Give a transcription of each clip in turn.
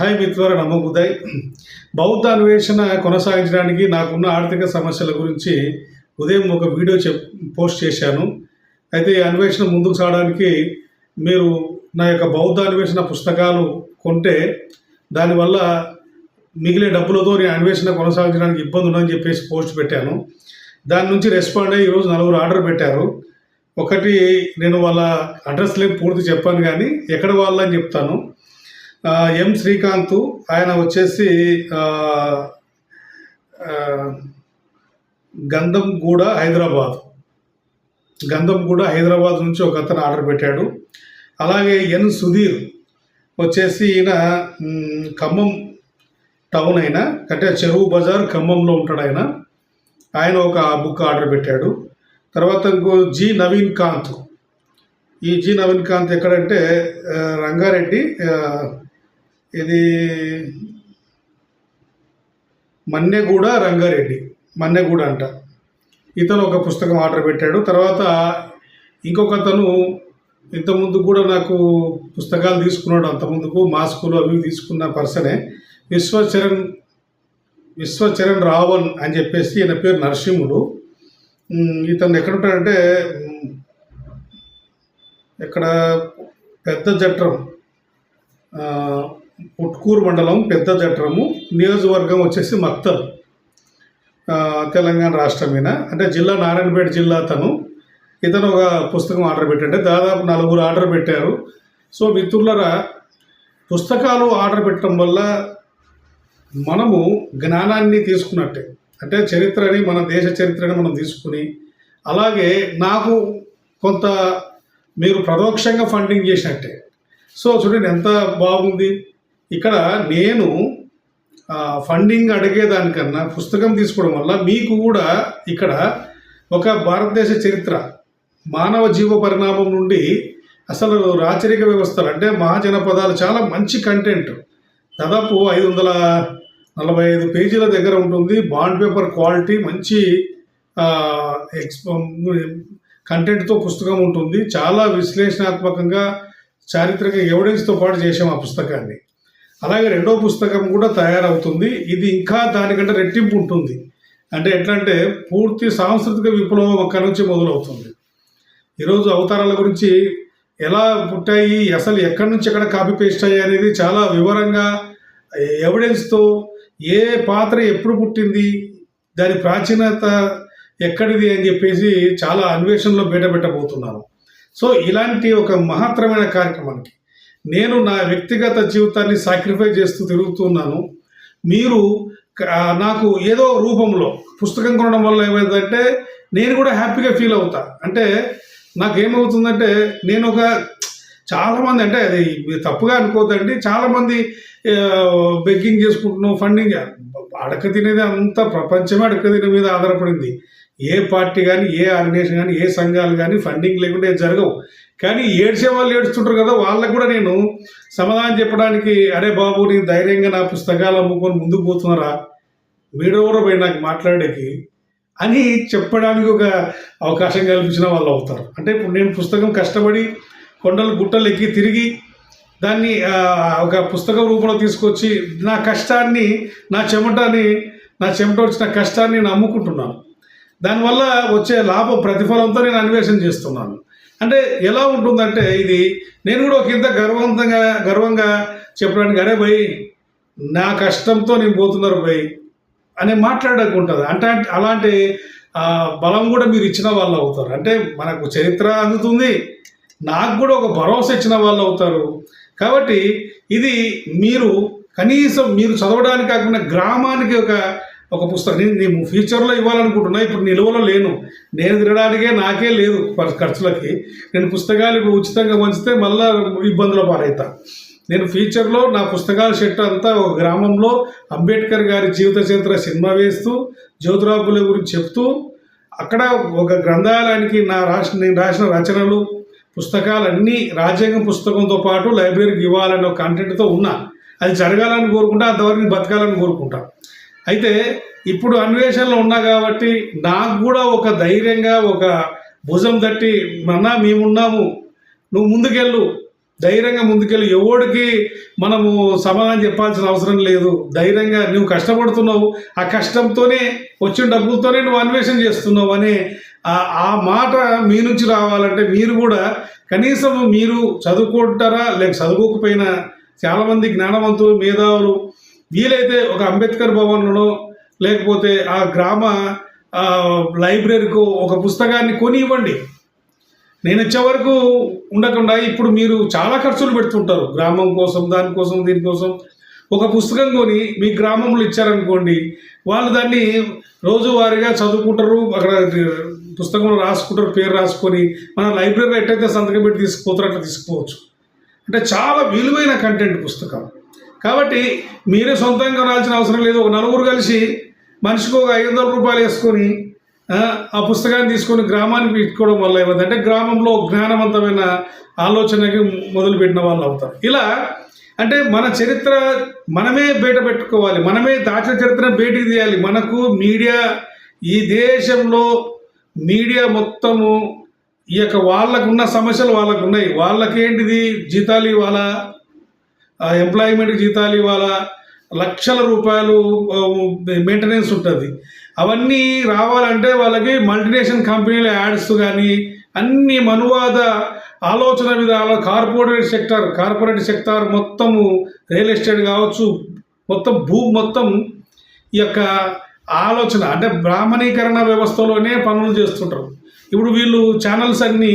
Hi మిత్రులారా నమో బౌద్ధ అన్వేషణ కొనసాగించడానికి నాకున్న ఆర్థిక సమస్యల గురించి ఉదయం ఒక వీడియో చెప్ పోస్ట్ చేశాను. అయితే ఈ అన్వేషణ ముందుకు సాగడానికి మీరు నా యొక్క బౌద్ధ అన్వేషణ పుస్తకాలు కొంటే దానివల్ల మిగిలే డబ్బులతో నేను అన్వేషణ కొనసాగించడానికి ఇబ్బంది ఉందని చెప్పేసి పోస్ట్ పెట్టాను. దాని నుంచి రెస్పాండ్ అయ్యి ఈరోజు నలుగురు ఆర్డర్ పెట్టారు. ఒకటి నేను వాళ్ళ అడ్రస్ లేని పూర్తి చెప్పాను కానీ ఎక్కడ వాళ్ళని చెప్తాను. ఎం శ్రీకాంత్ ఆయన వచ్చేసి గంధం గూడ హైదరాబాద్. గంధం గూడ హైదరాబాద్ నుంచి ఒక అతను ఆర్డర్ పెట్టాడు. అలాగే ఎన్ సుధీర్ వచ్చేసి ఈయన ఖమ్మం టౌన్ అయినా అంటే చెరువు బజార్ ఖమ్మంలో ఉంటాడు ఆయన. ఆయన ఒక బుక్ ఆర్డర్ పెట్టాడు. తర్వాత ఇంకో జి నవీన్ కాంత్. ఈ జి నవీన్ కాంత్ ఎక్కడంటే రంగారెడ్డి ఇది మన్నెగూడ రంగారెడ్డి మన్నెగూడ అంట. ఇతను ఒక పుస్తకం ఆర్డర్ పెట్టాడు. తర్వాత ఇంకొక అతను ఇంతకుముందు కూడా నాకు పుస్తకాలు తీసుకున్నాడు. అంతకుముందుకు మాస్కులు అవి తీసుకున్న పర్సనే. విశ్వచరణ్ విశ్వచరణ్ రావణ్ అని చెప్పేసి ఈయన పేరు నరసింహుడు. ఇతను ఎక్కడుంటాడంటే ఇక్కడ పెద్ద జట్రం ఉట్కూరు మండలం పెద్ద జట్రము నియోజకవర్గం వచ్చేసి మక్తల్ తెలంగాణ రాష్ట్రమైన? అంటే జిల్లా నారాయణపేట జిల్లా అతను ఇతను ఒక పుస్తకం ఆర్డర్ పెట్టండి. దాదాపు నలుగురు ఆర్డర్ పెట్టారు. సో మిత్రులరా పుస్తకాలు ఆర్డర్ పెట్టడం వల్ల మనము జ్ఞానాన్ని తీసుకున్నట్టే. అంటే చరిత్రని మన దేశ చరిత్రని మనం తీసుకుని అలాగే నాకు కొంత మీరు ప్రదోక్షంగా ఫండింగ్ చేసినట్టే. సో చూడండి ఎంత బాగుంది. ఇక్కడ నేను ఫండింగ్ అడిగేదానికన్నా పుస్తకం తీసుకోవడం వల్ల మీకు కూడా ఇక్కడ ఒక భారతదేశ చరిత్ర మానవ జీవ పరిణామం నుండి అసలు రాచరిక వ్యవస్థలు అంటే మహాజనపదాలు చాలా మంచి కంటెంట్ దాదాపు ఐదు వందల నలభై ఐదు పేజీల దగ్గర ఉంటుంది. బాండ్ పేపర్ క్వాలిటీ మంచి ఎక్స్ కంటెంట్తో పుస్తకం ఉంటుంది. చాలా విశ్లేషణాత్మకంగా చారిత్రక ఎవిడెన్స్తో పాటు చేసాం ఆ పుస్తకాన్ని. అలాగే రెండో పుస్తకం కూడా తయారవుతుంది. ఇది ఇంకా దానికంటే రెట్టింపు ఉంటుంది. అంటే ఎట్లా అంటే పూర్తి సాంస్కృతిక విప్లవం అక్కడి నుంచి మొదలవుతుంది. ఈరోజు అవతారాల గురించి ఎలా పుట్టాయి అసలు ఎక్కడి నుంచి ఎక్కడ కాపీ పేస్ట్ అయ్యాయి అనేది చాలా వివరంగా ఎవిడెన్స్తో ఏ పాత్ర ఎప్పుడు పుట్టింది దాని ప్రాచీనత ఎక్కడిది అని చెప్పేసి చాలా అన్వేషణలో బయట పెట్టబోతున్నాను. సో ఇలాంటి ఒక మహత్తరమైన కార్యక్రమానికి నేను నా వ్యక్తిగత జీవితాన్ని సాక్రిఫై చేస్తూ తిరుగుతున్నాను మీరు నాకు ఏదో రూపంలో పుస్తకం కొనడం వల్ల ఏమైందంటే నేను కూడా హ్యాపీగా ఫీల్ అవుతా. అంటే నాకేమవుతుందంటే నేను ఒక చాలామంది అంటే అది తప్పుగా అనుకోవద్దండి చాలామంది బెగ్గింగ్ చేసుకుంటున్నాం ఫండింగ్ అడక తినేది అంత ప్రపంచమే అడక తినే మీద ఆధారపడింది. ఏ పార్టీ కానీ ఏ ఆర్గనైజేషన్ కానీ ఏ సంఘాలు కానీ ఫండింగ్ లేకుండా జరగవు. కానీ ఏడ్చే వాళ్ళు ఏడుస్తుంటారు కదా వాళ్ళకు కూడా నేను సమాధానం చెప్పడానికి అరే బాబు నేను ధైర్యంగా నా పుస్తకాలు అమ్ముకొని ముందుకు పోతున్నారా? మీరెవరో పోయి నాకు మాట్లాడేకి అని చెప్పడానికి ఒక అవకాశం కల్పించిన వాళ్ళు అవుతారు. అంటే ఇప్పుడు నేను పుస్తకం కష్టపడి కొండలు గుట్టలు ఎక్కి తిరిగి దాన్ని ఒక పుస్తక రూపంలో తీసుకొచ్చి నా కష్టాన్ని నా చెమటని నా చెమట వచ్చిన కష్టాన్ని నేను అమ్ముకుంటున్నాను. దానివల్ల వచ్చే లాభ ప్రతిఫలంతో నేను అన్వేషణ చేస్తున్నాను. అంటే ఎలా ఉంటుందంటే ఇది నేను కూడా ఒక ఇంత గర్వంతంగా గర్వంగా చెప్పడానికి అరే భయ్ నా కష్టంతో నేను పోతున్నారు భయ్ అని మాట్లాడడానికి ఉంటుంది. అంటే అలాంటి బలం కూడా మీరు ఇచ్చిన వాళ్ళు అవుతారు. అంటే మనకు చరిత్ర అందుతుంది నాకు కూడా ఒక భరోసా ఇచ్చిన వాళ్ళు అవుతారు. కాబట్టి ఇది మీరు కనీసం మీరు చదవడానికి కాకుండా గ్రామానికి ఒక ఒక పుస్తకం. నేను నేను ఫ్యూచర్లో ఇవ్వాలనుకుంటున్నా ఇప్పుడు నిలువలో లేను. నేను తినడానికే నాకే లేదు ఖర్చులకి. నేను పుస్తకాలు ఇప్పుడు ఉచితంగా పంచితే మళ్ళీ ఇబ్బందుల పాలవుతా. నేను ఫ్యూచర్లో నా పుస్తకాల షెట్ అంతా ఒక గ్రామంలో అంబేద్కర్ గారి జీవిత చరిత్ర సినిమా వేస్తూ జ్యోతిరావు గురించి చెప్తూ అక్కడ ఒక గ్రంథాలయానికి నా రాసిన నేను రాసిన రచనలు పుస్తకాలన్నీ రాజ్యాంగం పుస్తకంతో పాటు లైబ్రరీకి ఇవ్వాలనే ఒక కంటెంట్తో ఉన్నా. అది జరగాలని కోరుకుంటా అంతవరకు బతకాలని కోరుకుంటాను అయితే ఇప్పుడు అన్వేషణలో ఉన్నా కాబట్టి నాకు కూడా ఒక ధైర్యంగా ఒక భుజం తట్టి అన్నా మేమున్నాము. నువ్వు ముందుకెళ్ళు. ధైర్యంగా ముందుకెళ్ళి. ఎవడికి మనము సమాధానం చెప్పాల్సిన అవసరం లేదు. ధైర్యంగా నువ్వు కష్టపడుతున్నావు. ఆ కష్టంతోనే వచ్చిన డబ్బులతోనే నువ్వు అన్వేషణ చేస్తున్నావు అనే ఆ- ఆ మాట మీ నుంచి రావాలంటే మీరు కూడా కనీసం మీరు చదువుకుంటారా లేక చదువుకోకపోయినా చాలామంది జ్ఞానవంతులు మేధావులు వీలైతే ఒక అంబేద్కర్ భవన్లో లేకపోతే ఆ గ్రామ లైబ్రరీకు ఒక పుస్తకాన్ని కొని ఇవ్వండి నేను వచ్చే వరకు ఉండకుండా ఇప్పుడు మీరు చాలా ఖర్చులు పెడుతుంటారు. గ్రామం కోసం దానికోసం దీనికోసం ఒక పుస్తకం కొని మీ గ్రామంలో ఇచ్చారనుకోండి వాళ్ళు దాన్ని రోజువారీగా చదువుకుంటారు అక్కడ పుస్తకంలో రాసుకుంటారు పేరు రాసుకొని మన లైబ్రరీలో ఎట్టయితే సంతకం పెట్టి తీసుకుపోతారో అట్లా తీసుకోవచ్చు అంటే చాలా విలువైన కంటెంట్ పుస్తకం. కాబట్టి మీరే సొంతంగా కొనాల్సిన అవసరం లేదు. ఒక నలుగురు కలిసి మనిషికి ఒక ఐదు వందల రూపాయలు వేసుకొని ఆ, పుస్తకాన్ని తీసుకొని గ్రామానికి పెట్టుకోవడం వల్ల ఏమంటే గ్రామంలో జ్ఞానవంతమైన ఆలోచనకి మొదలుపెట్టిన వాళ్ళు అవుతారు. ఇలా అంటే మన చరిత్ర మనమే బయట పెట్టుకోవాలి. మనమే దాచిన చరిత్ర బయటికి తీయాలి. మనకు మీడియా ఈ దేశంలో మీడియా మొత్తము ఈ యొక్క వాళ్ళకున్న సమస్యలు వాళ్ళకు ఉన్నాయి వాళ్ళకేంటిది? జీతాలు ఇవ్వాలా? ఎంప్లాయ్మెంట్ జీతాలు ఇవ్వాలా లక్షల రూపాయలు మెయింటెనెన్స్ ఉంటుంది. అవన్నీ రావాలంటే వాళ్ళకి మల్టీనేషనల్ కంపెనీల యాడ్స్ కానీ అన్ని మనువాద ఆలోచన విధాలు కార్పొరేట్ సెక్టర్ కార్పొరేట్ సెక్టార్ మొత్తము రియల్ ఎస్టేట్ కావచ్చు మొత్తం భూ మొత్తం ఈ యొక్క ఆలోచన అంటే బ్రాహ్మణీకరణ వ్యవస్థలోనే పనులు చేస్తుంటారు. ఇప్పుడు వీళ్ళు ఛానల్స్ అన్నీ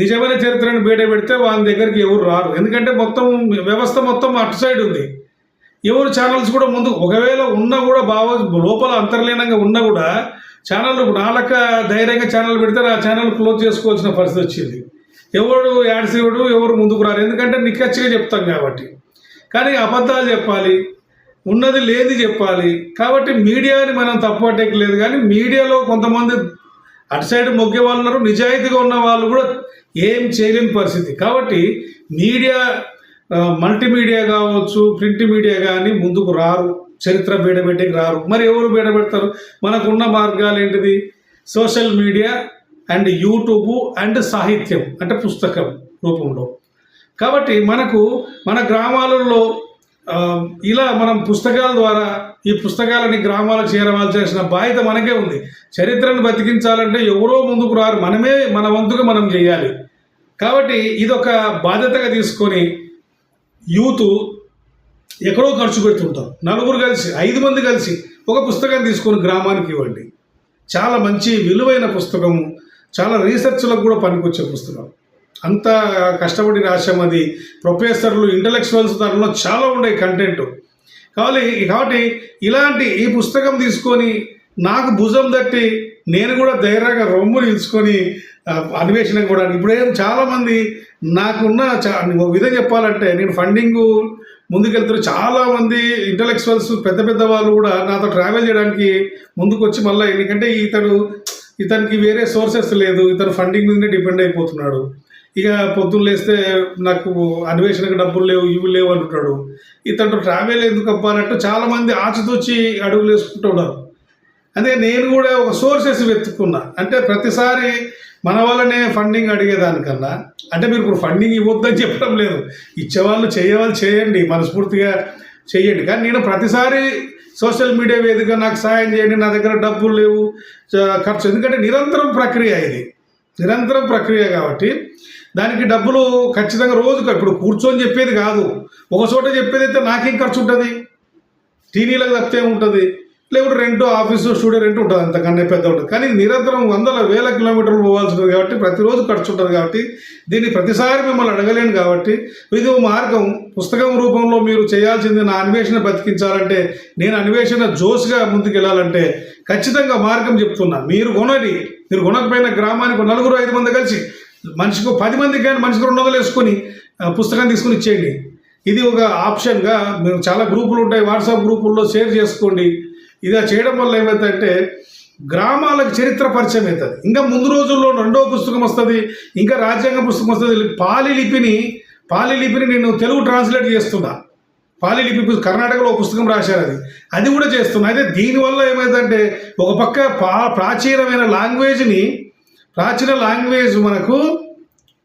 నిజమైన చరిత్రను బయట పెడితే వాళ్ళ దగ్గరికి ఎవరు రారు. ఎందుకంటే మొత్తం వ్యవస్థ మొత్తం అటు సైడ్ ఉంది. ఎవరు ఛానల్స్ కూడా ముందు ఒకవేళ ఉన్నా కూడా బాగా లోపల అంతర్లీనంగా ఉన్నా కూడా ఛానల్ నాలక ధైర్యంగా ఛానల్ పెడితే ఆ ఛానల్ క్లోజ్ చేసుకోవాల్సిన పరిస్థితి వచ్చింది. ఎవడు యాడ్స్ ఇవ్వడు ఎవరు ముందుకు రారు. ఎందుకంటే నిక్కచ్చిగా చెప్తాం కాబట్టి. కానీ అబద్ధాలు చెప్పాలి ఉన్నది లేని చెప్పాలి. కాబట్టి మీడియాని మనం తప్పట్టలేదు కానీ మీడియాలో కొంతమంది అటు సైడ్ మొగ్గే వాళ్ళు ఉన్నారు నిజాయితీగా ఉన్న వాళ్ళు కూడా ఏం చేయలేని పరిస్థితి. కాబట్టి మీడియా మల్టీమీడియా కావచ్చు ప్రింట్ మీడియా కానీ ముందుకు రారు. చరిత్ర బీడబెట్టేకి రారు. మరి ఎవరు బీడబెడతారు మనకున్న మార్గాలు ఏంటిది? Social media and YouTube and సాహిత్యం అంటే పుస్తకం రూపంలో. కాబట్టి మనకు మన గ్రామాలలో ఇలా మనం పుస్తకాల ద్వారా ఈ పుస్తకాలని గ్రామాలకు చేరవాల్సిన బాధ్యత మనకే ఉంది. చరిత్రను బతికించాలంటే ఎవరో ముందుకు రారు. మనమే మన వంతుగా మనం చేయాలి. కాబట్టి ఇదొక బాధ్యతగా తీసుకొని యూత్ ఎక్కడో ఖర్చు పెడుతుంటాం. నలుగురు కలిసి ఐదు మంది కలిసి ఒక పుస్తకం తీసుకొని గ్రామానికి ఇవ్వండి. చాలా మంచి విలువైన పుస్తకం చాలా రీసెర్చ్లకు కూడా పనికొచ్చే పుస్తకం. అంత కష్టపడి రాశాం అది. ప్రొఫెసర్లు ఇంటలెక్చువల్స్ దానిలో చాలా ఉన్నాయి కంటెంట్. కాబట్టి కాబట్టి ఇలాంటి ఈ పుస్తకం తీసుకొని నాకు భుజం తట్టి నేను కూడా ధైర్యంగా రొమ్ము నిలుచుకొని అన్వేషణ కూడా ఇప్పుడేం చాలామంది నాకున్న చా ఒక విధంగా చెప్పాలంటే నేను ఫండింగ్ ముందుకెళ్తున్న చాలామంది ఇంటలెక్చువల్స్ పెద్ద పెద్ద వాళ్ళు కూడా నాతో ట్రావెల్ చేయడానికి ముందుకొచ్చి మళ్ళీ ఎందుకంటే ఇతడు ఇతనికి వేరే సోర్సెస్ లేదు. ఇతను ఫండింగ్ మీదనే డిపెండ్ అయిపోతున్నాడు. ఇక పొద్దున్న లేస్తే నాకు అన్వేషణకు డబ్బులు లేవు ఇవి లేవు అంటుంటాడు. ఇతను ట్రావెల్ ఎందుకు అవ్వాలంటే చాలామంది ఆచితూచి అడుగులు వేసుకుంటున్నారు అదే నేను కూడా ఒక సోర్సెస్ వెతుక్కున్నా. అంటే ప్రతిసారి మన వల్లనే ఫండింగ్ అడిగేదానికన్నా అంటే మీరు ఇప్పుడు ఫండింగ్ ఇవ్వద్దని చెప్పడం లేదు. ఇచ్చేవాళ్ళు చేయవాళ్ళు చేయండి మనస్ఫూర్తిగా చేయండి. కానీ నేను ప్రతిసారి సోషల్ మీడియా వేదిక నాకు సాయం చేయండి నా దగ్గర డబ్బులు లేవు ఖర్చు. ఎందుకంటే నిరంతరం ప్రక్రియ ఇది. నిరంతరం ప్రక్రియ కాబట్టి దానికి డబ్బులు ఖచ్చితంగా రోజుకు ఇప్పుడు కూర్చొని చెప్పేది కాదు. ఒక చోట చెప్పేది అయితే నాకేం ఖర్చు ఉంటుంది? టీవీలకు తప్పితే ఉంటుంది లేకుంటే రెంట్ ఆఫీసు స్టూడియో రెంట్ ఉంటుంది అంతకన్నా పెద్ద ఉంటుంది. కానీ నిరంతరం వందల వేల కిలోమీటర్లు పోవాల్సి ఉంటుంది కాబట్టి ప్రతిరోజు ఖర్చు ఉంటుంది కాబట్టి దీన్ని ప్రతిసారి మిమ్మల్ని అడగలేను కాబట్టి ఇది మార్గం. పుస్తకం రూపంలో మీరు చేయాల్సింది నా అన్వేషణ బతికించాలంటే నేను అన్వేషణ జోష్గా ముందుకెళ్ళాలంటే ఖచ్చితంగా మార్గం చెప్తున్నా. మీరు కొనని మీరు కొనకపోయిన గ్రామానికి నలుగురు ఐదు మంది కలిసి మనిషికి పది మందికి కానీ మనిషికి రెండు వందలు వేసుకొని పుస్తకాన్ని పుస్తకం తీసుకుని ఇచ్చేయండి. ఇది ఒక ఆప్షన్గా మేము చాలా గ్రూపులు ఉంటాయి వాట్సాప్ గ్రూపుల్లో షేర్ చేసుకోండి. ఇది చేయడం వల్ల ఏమవుతుందంటే గ్రామాలకు చరిత్ర పరిచయం అవుతుంది. ఇంకా ముందు రోజుల్లో రెండో పుస్తకం వస్తుంది ఇంకా రాజ్యాంగ పుస్తకం వస్తుంది. పాలి లిపిని నేను తెలుగు ట్రాన్స్లేట్ చేస్తున్నా. పాలిలిపి కర్ణాటకలో ఒక పుస్తకం రాశారు అది. అది కూడా చేస్తున్నా. అయితే దీనివల్ల ఏమైందంటే ఒక పక్క పా ప్రాచీనమైన లాంగ్వేజ్ని ప్రాచీన లాంగ్వేజ్ మనకు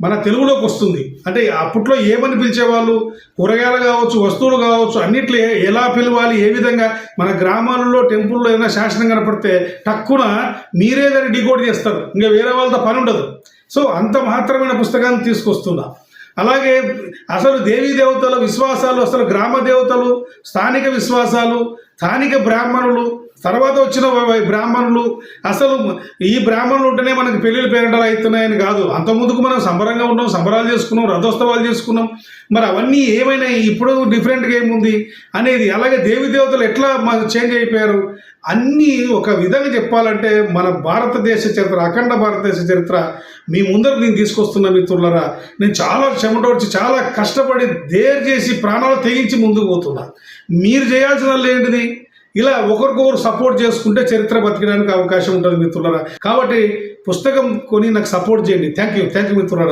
మన తెలుగులోకి వస్తుంది. అంటే అప్పట్లో ఏమని పిలిచేవాళ్ళు? కూరగాయలు కావచ్చు వస్తువులు కావచ్చు అన్నిట్లో ఎలా పిలవాలి ఏ విధంగా? మన గ్రామాలలో టెంపుల్లో ఏదైనా శాసనం కనపడితే టక్కున మీరే దాన్ని డికోడ్ చేస్తారు. ఇంకా వేరే వాళ్ళతో పని ఉండదు. సో అంత మాత్రమైన పుస్తకాన్ని తీసుకొస్తున్నా. అలాగే అసలు దేవీ దేవతల విశ్వాసాలు అసలు గ్రామ దేవతలు స్థానిక విశ్వాసాలు స్థానిక బ్రాహ్మణులు తర్వాత వచ్చిన బ్రాహ్మణులు అసలు ఈ బ్రాహ్మణులు ఉంటేనే మనకి పెళ్ళిళ్ళు పేరంటాలు అవుతున్నాయని కాదు. అంత ముందుకు మనం సంబరంగా ఉన్నాం సంబరాలు చేసుకున్నాం రథోత్సవాలు చేసుకున్నాం. మరి అవన్నీ ఏమైనా ఇప్పుడు డిఫరెంట్గా ఏముంది? అనేది అలాగే దేవి దేవతలు ఎట్లా మాకు చేంజ్ అయిపోయారు? అన్నీ ఒక విధంగా చెప్పాలంటే మన భారతదేశ చరిత్ర అఖండ భారతదేశ చరిత్ర మీ ముందర నేను తీసుకొస్తున్న మిత్రులరా. నేను చాలా చెమటోడ్చి చాలా కష్టపడి దేర్ చేసి ప్రాణాలు తెగించి ముందుకు పోతున్నా. మీరు చేయాల్సిన ఏంటిది? ఇలా ఒకరికొకరు సపోర్ట్ చేసుకుంటే చరిత్ర బతికడానికి అవకాశం ఉంటుంది మిత్రులరా. కాబట్టి పుస్తకం కొని నాకు సపోర్ట్ చేయండి. థ్యాంక్ యూ థ్యాంక్ యూ మిత్రులరా.